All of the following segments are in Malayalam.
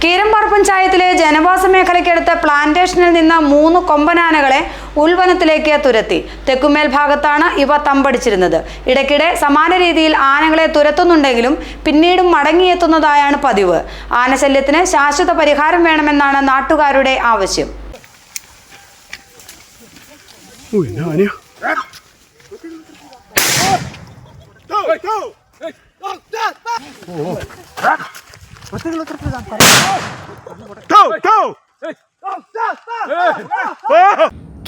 കീരമ്പാറ പഞ്ചായത്തിലെ ജനവാസ മേഖലയ്ക്കടുത്ത് പ്ലാന്റേഷനിൽ നിന്ന് മൂന്ന് കൊമ്പനാനകളെ ഉൾവനത്തിലേക്ക് തുരത്തി തെക്കുമേൽ ഭാഗത്താണ് ഇവ തമ്പടിച്ചിരുന്നത് ഇടയ്ക്കിടെ സമാന രീതിയിൽ ആനകളെ തുരത്തുന്നുണ്ടെങ്കിലും പിന്നീടും മടങ്ങിയെത്തുന്നതായാണ് പതിവ് ആനശല്യത്തിന് ശാശ്വത പരിഹാരം വേണമെന്നാണ് നാട്ടുകാരുടെ ആവശ്യം Oh,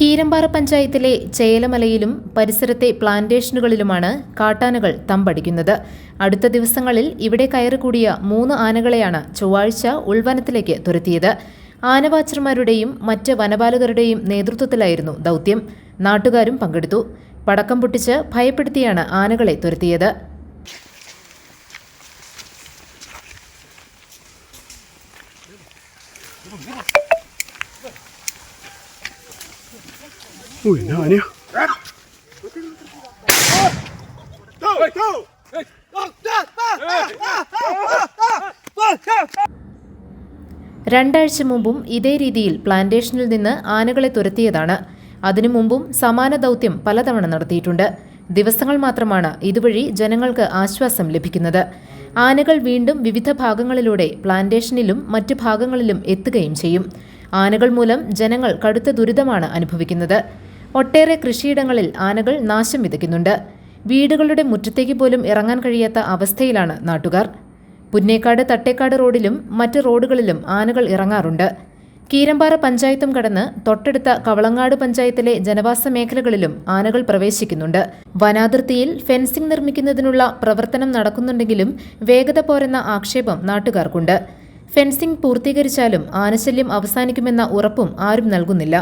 കീരമ്പാറ പഞ്ചായത്തിലെ ചേലമലയിലും പരിസരത്തെ പ്ലാന്റേഷനുകളിലുമാണ് കാട്ടാനകൾ തമ്പടിക്കുന്നത്. അടുത്ത ദിവസങ്ങളിൽ ഇവിടെ കയറിക്കൂടിയ മൂന്ന് ആനകളെയാണ് ചൊവ്വാഴ്ച ഉൾവനത്തിലേക്ക് തുരത്തിയത്. ആനവാച്ചർമാരുടെയും മറ്റ് വനപാലകരുടെയും നേതൃത്വത്തിലായിരുന്നു ദൗത്യം. നാട്ടുകാരും പങ്കെടുത്തു. പടക്കം പൊട്ടിച്ച് ഭയപ്പെടുത്തിയാണ് ആനകളെ തുരത്തിയത്. Ui, ഞാനെയോ രണ്ടാഴ്ച മുമ്പും ഇതേ രീതിയിൽ പ്ലാന്റേഷനിൽ നിന്ന് ആനകളെ തുരത്തിയതാണ്. അതിനു മുമ്പും സമാന ദൗത്യം പലതവണ നടത്തിയിട്ടുണ്ട്. ദിവസങ്ങൾ മാത്രമാണ് ഇതുവഴി ജനങ്ങൾക്ക് ആശ്വാസം ലഭിക്കുന്നത്. ആനകൾ വീണ്ടും വിവിധ ഭാഗങ്ങളിലൂടെ പ്ലാന്റേഷനിലും മറ്റ് ഭാഗങ്ങളിലും എത്തുകയും ചെയ്യും. ആനകൾ മൂലം ജനങ്ങൾ കടുത്ത ദുരിതമാണ് അനുഭവിക്കുന്നത്. ഒട്ടേറെ കൃഷിയിടങ്ങളിൽ ആനകൾ നാശം വിതയ്ക്കുന്നുണ്ട്. വീടുകളുടെ മുറ്റത്തേക്ക് പോലും ഇറങ്ങാൻ കഴിയാത്ത അവസ്ഥയിലാണ് നാട്ടുകാർ. പുന്നേക്കാട് തട്ടേക്കാട് റോഡിലും മറ്റ് റോഡുകളിലും ആനകൾ ഇറങ്ങാറുണ്ട്. കീരമ്പാറ പഞ്ചായത്തും കടന്ന് തൊട്ടടുത്ത കവളങ്ങാട് പഞ്ചായത്തിലെ ജനവാസ മേഖലകളിലും ആനകൾ പ്രവേശിക്കുന്നുണ്ട്. വനാതിർത്തിയിൽ ഫെൻസിംഗ് നിർമ്മിക്കുന്നതിനുള്ള പ്രവർത്തനം നടക്കുന്നുണ്ടെങ്കിലും വേഗത പോരെന്ന ആക്ഷേപം നാട്ടുകാർക്കുണ്ട്. ഫെൻസിംഗ് പൂർത്തീകരിച്ചാലും ആനശല്യം അവസാനിക്കുമെന്ന ഉറപ്പും ആരും നൽകുന്നില്ല.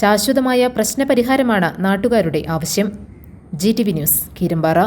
ശാശ്വതമായ പ്രശ്നപരിഹാരമാണ് നാട്ടുകാരുടെ ആവശ്യം. G T V news Keerampara.